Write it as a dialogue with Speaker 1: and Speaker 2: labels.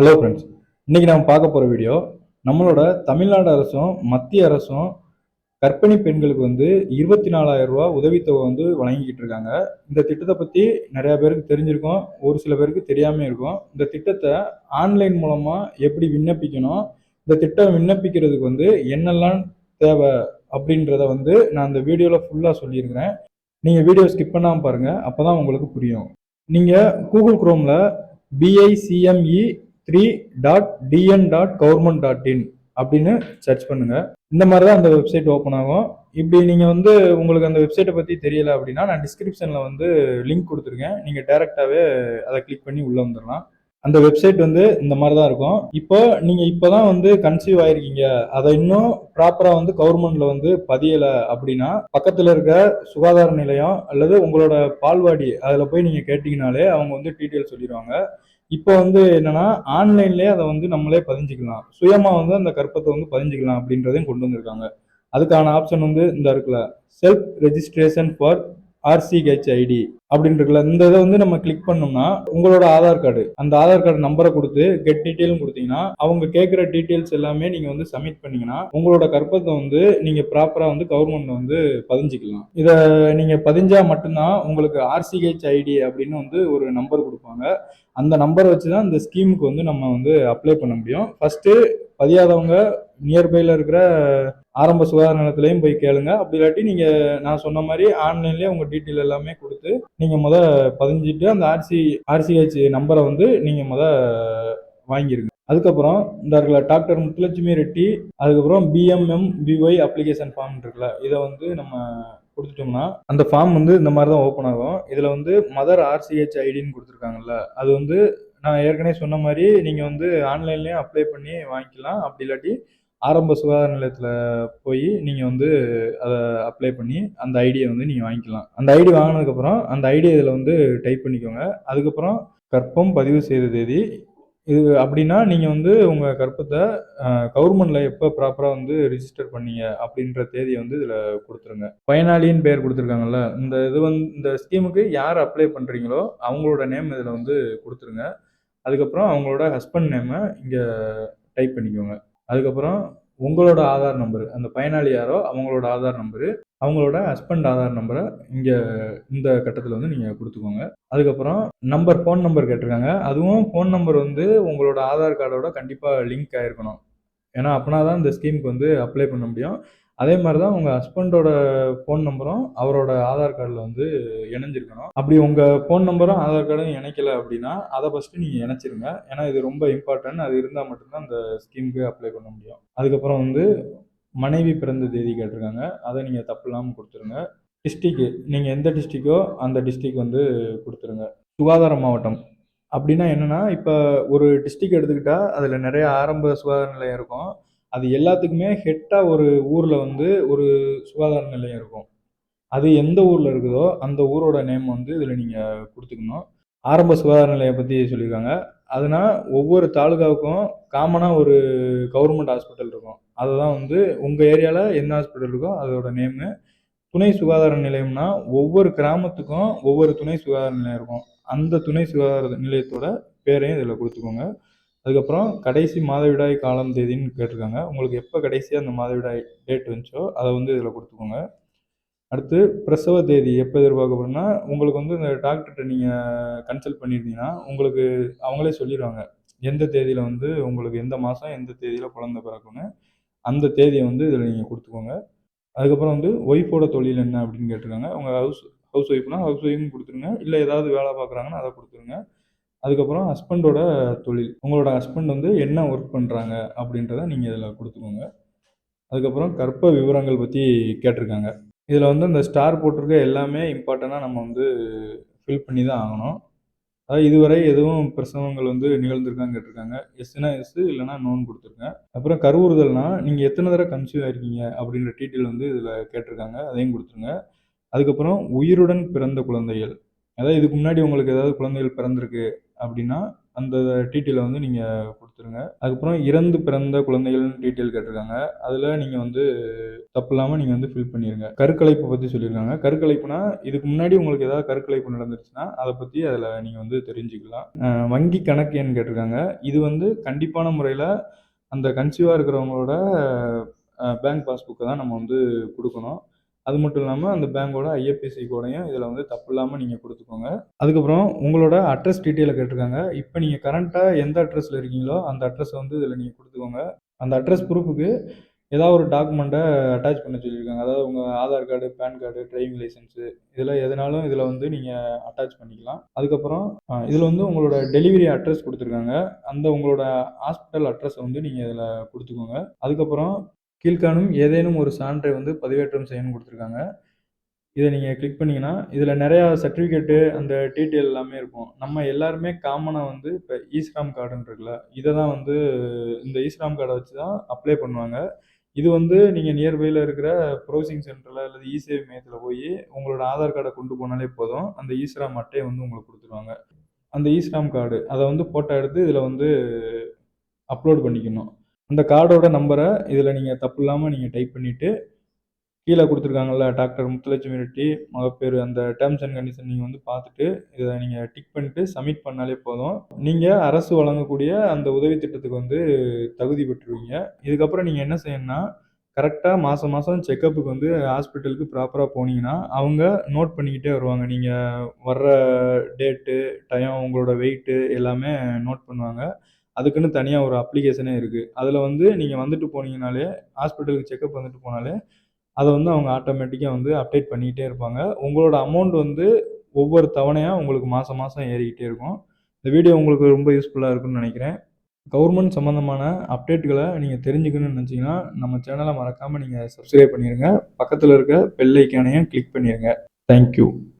Speaker 1: Hello friends இன்றைக்கி நம்ம பார்க்க போகிற வீடியோ நம்மளோட தமிழ்நாடு அரசும் மத்திய அரசும் கர்ப்பிணி பெண்களுக்கு வந்து இருபத்தி நாலாயிரம் ரூபா உதவித்தொகை வந்து வழங்கிக்கிட்டு இருக்காங்க. இந்த திட்டத்தை பற்றி நிறையா பேருக்கு தெரிஞ்சிருக்கும் ஒரு சில பேருக்கு தெரியாமல் இருக்கும். இந்த திட்டத்தை ஆன்லைன் மூலமாக எப்படி விண்ணப்பிக்கணும் இந்த திட்டம் விண்ணப்பிக்கிறதுக்கு வந்து என்னெல்லாம் தேவை அப்படின்றத வந்து நான் இந்த வீடியோவில் ஃபுல்லாக சொல்லியிருக்கிறேன். நீங்கள் வீடியோ ஸ்கிப் பண்ணாமல் பாருங்கள் அப்போ தான் உங்களுக்கு புரியும். நீங்கள் Google குரோமில் PICME three dot TN dot government dot in அப்படின்னு சர்ச் பண்ணுங்க. இந்த மாதிரி தான் அந்த வெப்சைட் ஓப்பன் ஆகும். இப்படி நீங்கள் வந்து உங்களுக்கு அந்த வெப்சைட்டை பற்றி தெரியல அப்படின்னா நான் டிஸ்கிரிப்ஷனில் வந்து லிங்க் கொடுத்துருக்கேன். நீங்கள் டேரெக்டாகவே அதை கிளிக் பண்ணி உள்ளே வந்துடலாம் அந்த வெப்சைட் வந்து இந்த மாதிரி தான் இருக்கும். இப்போ நீங்கள் இப்போ தான் வந்து கன்சீவ் ஆயிருக்கீங்க. அதை இன்னும் ப்ராப்பராக வந்து கவர்மெண்ட்ல வந்து பதியலை அப்படின்னா பக்கத்தில் இருக்க சுகாதார நிலையம் அல்லது உங்களோட பால்வாடி அதில் போய் நீங்கள் கேட்டிங்கனாலே அவங்க வந்து டீட்டெயில் சொல்லிடுவாங்க. இப்போ வந்து என்னன்னா ஆன்லைன்லேயே அதை வந்து நம்மளே பதிஞ்சுக்கலாம். சுயமாக வந்து அந்த கற்பத்தை வந்து பதிஞ்சுக்கலாம் அப்படின்றதையும் கொண்டு வந்திருக்காங்க. அதுக்கான ஆப்ஷன் வந்து இந்த இருக்குல்ல self registration for RCH ID அப்படின்னு இந்த இதை வந்து நம்ம கிளிக் பண்ணோம்னா உங்களோட ஆதார் கார்டு அந்த ஆதார் கார்டு நம்பரை கொடுத்து கெட் டீட்டெயிலும் கொடுத்தீங்கன்னா அவங்க கேட்குற டீட்டெயில்ஸ் எல்லாமே நீங்கள் வந்து சப்மிட் பண்ணீங்கன்னா உங்களோட கற்பத்தை வந்து நீங்கள் ப்ராப்பராக வந்து கவர்மெண்ட் வந்து பதிஞ்சுக்கலாம். இதை நீங்கள் பதிஞ்சால் மட்டும்தான் உங்களுக்கு ஆர்சிஹெச் ஐடி அப்படின்னு வந்து ஒரு நம்பர் கொடுப்பாங்க. அந்த நம்பரை வச்சு தான் இந்த ஸ்கீமுக்கு வந்து நம்ம வந்து அப்ளை பண்ண முடியும். ஃபஸ்ட்டு பதியாதவங்க நியர்பைல இருக்கிற ஆரம்ப சுகாதார நிலையத்திலையும் போய் கேளுங்க. அப்படி இல்லாட்டி நீங்க நான் சொன்ன மாதிரி ஆன்லைன்லயே உங்க டீட்டெயில் எல்லாமே கொடுத்து நீங்க முத பதிஞ்சிட்டு அந்த ஆர்சி ஆர்சிஹெச் நம்பரை வந்து நீங்க முத வாங்கிருங்க. அதுக்கப்புறம் இந்த இருக்குல்ல டாக்டர் முத்துலட்சுமி ரெட்டி அதுக்கப்புறம் பிஎம்எம் பிஒய் அப்ளிகேஷன் ஃபார்ம் இருக்குல்ல இதை வந்து நம்ம கொடுத்துட்டோம்னா அந்த ஃபார்ம் வந்து இந்த மாதிரி தான் ஓப்பன் ஆகும். இதில் வந்து மதர் ஆர்சிஹெச் ஐடின்னு கொடுத்துருக்காங்கல்ல அது வந்து நான் ஏற்கனவே சொன்ன மாதிரி நீங்கள் வந்து ஆன்லைன்லேயும் அப்ளை பண்ணி வாங்கிக்கலாம். அப்படி இல்லாட்டி ஆரம்ப சுகாதார நிலையத்தில் போய் நீங்கள் வந்து அதை அப்ளை பண்ணி அந்த ஐடியை வந்து நீங்கள் வாங்கிக்கலாம். அந்த ஐடி வாங்கினதுக்கப்புறம் அந்த ஐடியை இதில் வந்து டைப் பண்ணிக்கோங்க. அதுக்கப்புறம் கற்பம் பதிவு செய்த தேதி. இது அப்படின்னா நீங்கள் வந்து உங்கள் கற்பத்தை கவர்மெண்ட்டில் எப்போ ப்ராப்பராக வந்து ரிஜிஸ்டர் பண்ணீங்க அப்படின்ற தேதியை வந்து இதில் கொடுத்துருங்க. பயனாளின்னு பேர் கொடுத்துருக்காங்கல்ல இந்த இது வந்து இந்த ஸ்கீமுக்கு யார் அப்ளை பண்ணுறீங்களோ அவங்களோட நேம் இதில் வந்து கொடுத்துருங்க. அதுக்கப்புறம் அவங்களோட ஹஸ்பண்ட் நேமை இங்கே டைப் பண்ணிக்கோங்க. அதுக்கப்புறம் உங்களோட ஆதார் நம்பரு அந்த பயனாளி யாரோ அவங்களோட ஆதார் நம்பரு அவங்களோட ஹஸ்பண்ட் ஆதார் நம்பரை இங்கே இந்த கட்டத்தில் வந்து நீங்கள் கொடுத்துக்கோங்க. அதுக்கப்புறம் நம்பர் ஃபோன் நம்பர் கேட்டிருக்காங்க. அதுவும் ஃபோன் நம்பர் வந்து உங்களோட ஆதார் கார்டோட கண்டிப்பாக லிங்க் ஆகிருக்கணும் ஏன்னா அப்படின்னா தான் இந்த ஸ்கீமுக்கு வந்து அப்ளை பண்ண முடியும். அதே மாதிரி தான் உங்கள் ஹஸ்பண்டோட ஃபோன் நம்பரும் அவரோட ஆதார் கார்டில் வந்து இணைஞ்சிருக்கணும். அப்படி உங்கள் ஃபோன் நம்பரும் ஆதார் கார்டும் இணைக்கல அப்படின்னா அதை ஃபஸ்ட்டு நீங்கள் இணைச்சிருங்க. ஏன்னா இது ரொம்ப இம்பார்ட்டன்ட் அது இருந்தால் மட்டும்தான் அந்த ஸ்கீமுக்கு அப்ளை பண்ண முடியும். அதுக்கப்புறம் வந்து மனைவி பிறந்த தேதி கேட்டிருக்காங்க. அதை நீங்கள் தப்பு இல்லாமல் கொடுத்துருங்க. டிஸ்ட்ரிக்கு நீங்கள் எந்த டிஸ்ட்ரிக்கோ அந்த டிஸ்ட்ரிக் வந்து கொடுத்துருங்க. சுகாதார மாவட்டம். அப்படின்னா என்னென்னா இப்போ ஒரு டிஸ்ட்ரிக் எடுத்துக்கிட்டால் அதில் நிறைய ஆரம்ப சுகாதார நிலையம் இருக்கும். அது எல்லாத்துக்குமே ஹெட்டாக ஒரு ஊரில் வந்து ஒரு சுகாதார நிலையம் இருக்கும். அது எந்த ஊரில் இருக்குதோ அந்த ஊரோட நேம் வந்து இதில் நீங்கள் கொடுத்துக்கணும். ஆரம்ப சுகாதார நிலையம் பற்றி சொல்லியிருக்காங்க. அதுனா ஒவ்வொரு தாலுகாவுக்கும் காமனாக ஒரு கவர்மெண்ட் ஹாஸ்பிட்டல் இருக்கும். அதை தான் வந்து உங்கள் ஏரியாவில் என்ன ஹாஸ்பிட்டல் இருக்கோ அதோட நேமு துணை சுகாதார நிலையம்னா ஒவ்வொரு கிராமத்துக்கும் ஒவ்வொரு துணை சுகாதார நிலையம் இருக்கும். அந்த துணை சுகாதார நிலையத்தோட பேரையும் இதில் கொடுத்துக்கோங்க. அதுக்கப்புறம் கடைசி மாதவிடாய் காலம் தேதின்னு கேட்டிருக்காங்க. உங்களுக்கு எப்போ கடைசியாக அந்த மாதவிடாய் டேட் வந்துச்சோ அதை வந்து இதில் கொடுத்துக்கோங்க. அடுத்து பிரசவ தேதி எப்போ எதிர்பார்க்கப்படும்னா உங்களுக்கு வந்து இந்த டாக்டர்கிட்ட நீங்கள் கன்சல்ட் பண்ணியிருந்தீங்கன்னா உங்களுக்கு அவங்களே சொல்லிடுவாங்க. எந்த தேதியில் வந்து உங்களுக்கு எந்த மாதம் எந்த தேதியில் குழந்தை பிறக்கும்னு அந்த தேதியை வந்து இதில் நீங்கள் கொடுத்துக்கோங்க. அதுக்கப்புறம் வந்து ஒய்ஃபோட தொழில் என்ன அப்படின்னு கேட்டிருக்காங்க. உங்கள் ஹவுஸ் ஹவுஸ் ஒய்ஃப்னா ஹவுஸ் ஒய்ஃப்னு கொடுத்துருங்க. இல்லை ஏதாவது வேலை பார்க்குறாங்கன்னா அதை கொடுத்துருங்க. அதுக்கப்புறம் ஹஸ்பண்டோட தொழில். உங்களோட ஹஸ்பண்ட் வந்து என்ன ஒர்க் பண்ணுறாங்க அப்படின்றத நீங்கள் இதில் கொடுத்துக்கோங்க. அதுக்கப்புறம் கற்ப விவரங்கள் பற்றி கேட்டிருக்காங்க. இதில் வந்து இந்த ஸ்டார் போட்டிருக்க எல்லாமே இம்பார்ட்டண்ட்டாக நம்ம வந்து ஃபில் பண்ணி தான் ஆகணும். அதாவது இதுவரை எதுவும் பிரசவங்கள் வந்து நிகழ்ந்திருக்காங்க கேட்டிருக்காங்க. எஸ்னா எஸ் இல்லைனா நோன் கொடுத்துருக்கேன் அப்புறம் கருவுறுதல்னா நீங்கள் எத்தனை தடவை கன்சீவ் ஆயிருக்கீங்க அப்படின்ற டீட்டெயில் வந்து இதில் கேட்டிருக்காங்க. அதையும் கொடுத்துருங்க. அதுக்கப்புறம் உயிருடன் பிறந்த குழந்தைகள். அதாவது இதுக்கு முன்னாடி உங்களுக்கு ஏதாவது குழந்தைகள் பிறந்திருக்கு. அப்படின்னா அந்த டீட்டெயிலை வந்து நீங்கள் கொடுத்துருங்க. அதுக்கப்புறம் இறந்து பிறந்த குழந்தைகள்னு டீட்டெயில் கேட்டிருக்காங்க. அதில் நீங்கள் வந்து தப்பு இல்லாமல் நீங்கள் வந்து ஃபில் பண்ணிடுங்க கருக்கலைப்பு பற்றி சொல்லியிருக்காங்க. கருக்கலைப்புனா இதுக்கு முன்னாடி உங்களுக்கு ஏதாவது கருக்கலைப்பு நடந்துருச்சுன்னா அதை பற்றி அதில் நீங்கள் வந்து தெரிஞ்சுக்கலாம். வங்கி கணக்கு எண் கேட்டிருக்காங்க. இது வந்து கண்டிப்பான முறையில் அந்த கன்சீவாக இருக்கிறவங்களோட பேங்க் பாஸ்புக்கை தான் நம்ம வந்து கொடுக்கணும். அது மட்டும் இல்லாமல் அந்த பேங்கோட ஐஎஃப்எஸ்சி கோடையும் இதில் வந்து தப்பு இல்லாமல் நீங்கள் கொடுத்துக்கோங்க. அதுக்கப்புறம் உங்களோட அட்ரஸ் டீட்டெயிலை கேட்டிருக்காங்க. இப்போ நீங்கள் கரண்ட்டாக எந்த அட்ரஸில் இருக்கீங்களோ அந்த அட்ரஸை வந்து இதில் நீங்கள் கொடுத்துக்கோங்க. அந்த அட்ரஸ் ப்ரூஃபுக்கு ஏதாவது ஒரு டாக்குமெண்ட்டை அட்டாச் பண்ண சொல்லியிருக்காங்க. அதாவது உங்கள் Aadhaar card PAN card driving licence இதில் எதுனாலும் இதில் வந்து நீங்கள் அட்டாச் பண்ணிக்கலாம். அதுக்கப்புறம் இதில் வந்து உங்களோட டெலிவரி அட்ரஸ் கொடுத்துருக்காங்க. அந்த உங்களோட ஹாஸ்பிட்டல் அட்ரஸை வந்து நீங்கள் இதில் கொடுத்துக்கோங்க. அதுக்கப்புறம் கீழ்காணும் ஏதேனும் ஒரு சான்றை வந்து பதிவேற்றம் செய்யணும்னு கொடுத்துருக்காங்க. இதை நீங்கள் கிளிக் பண்ணிங்கன்னா இதில் நிறையா சர்டிஃபிகேட்டு அந்த டீட்டெயில் எல்லாமே இருக்கும். நம்ம எல்லாருமே காமனாக வந்து இப்போ ஈஸ்ராம் கார்டுன்னு இருக்குல்ல இதை தான் வந்து இந்த ஈஸ்ராம் கார்டை வச்சு தான் அப்ளை பண்ணுவாங்க. இது வந்து நீங்கள் நியர்பையில் இருக்கிற ப்ரௌசிங் சென்டரில் அல்லது இசேவை மையத்தில் போய் உங்களோட ஆதார் கார்டை கொண்டு போனாலே போதும். அந்த ஈஸ்ராம் அட்டையை வந்து உங்களுக்கு கொடுத்துருவாங்க. அந்த ஈஸ்ராம் கார்டு அதை வந்து ஃபோட்டோ எடுத்து இதில் வந்து அப்லோட் பண்ணிக்கணும். அந்த கார்டோட நம்பரை இதில் நீங்கள் தப்பு இல்லாமல் நீங்கள் டைப் பண்ணிவிட்டு கீழே கொடுத்துருக்காங்கல்ல டாக்டர் முத்துலட்சுமி ரெட்டி மகப்பேறு அந்த டேர்ம்ஸ் அண்ட் கண்டிஷன் நீங்கள் வந்து பார்த்துட்டு இதை நீங்கள் டிக் பண்ணிட்டு சப்மிட் பண்ணாலே போதும். நீங்கள் அரசு வழங்கக்கூடிய அந்த உதவி திட்டத்துக்கு வந்து தகுதி பெற்றுருவீங்க. இதுக்கப்புறம் நீங்கள் என்ன செய்யணும்னா கரெக்டாக மாதம் மாதம் செக்கப்புக்கு வந்து ஹாஸ்பிட்டலுக்கு ப்ராப்பராக போனீங்கன்னா அவங்க நோட் பண்ணிக்கிட்டே வருவாங்க. நீங்கள் வர்ற டேட்டு டைம் உங்களோட வெயிட்டு எல்லாமே நோட் பண்ணுவாங்க. அதுக்குன்னு தனியாக ஒரு அப்ளிகேஷனே இருக்குது அதில் வந்து நீங்கள் வந்துட்டு போனீங்கனாலே ஹாஸ்பிட்டலுக்கு செக்கப் வந்துட்டு போனாலே அதை வந்து அவங்க ஆட்டோமேட்டிக்காக வந்து அப்டேட் பண்ணிக்கிட்டே இருப்பாங்க. உங்களோட அமௌண்ட் வந்து ஒவ்வொரு தவணையாக உங்களுக்கு மாதம் மாதம் ஏறிக்கிட்டே இருக்கும். இந்த வீடியோ உங்களுக்கு ரொம்ப யூஸ்ஃபுல்லாக இருக்கும்னு நினைக்கிறேன். கவர்மெண்ட் சம்மந்தமான அப்டேட்டுகளை நீங்கள் தெரிஞ்சுக்கணும்னு நினச்சிங்கன்னா நம்ம சேனலை மறக்காமல் நீங்கள் சப்ஸ்கிரைப் பண்ணிடுங்க பக்கத்தில் இருக்க பெல் ஐக்கானையும் கிளிக் பண்ணிடுங்க தேங்க்யூ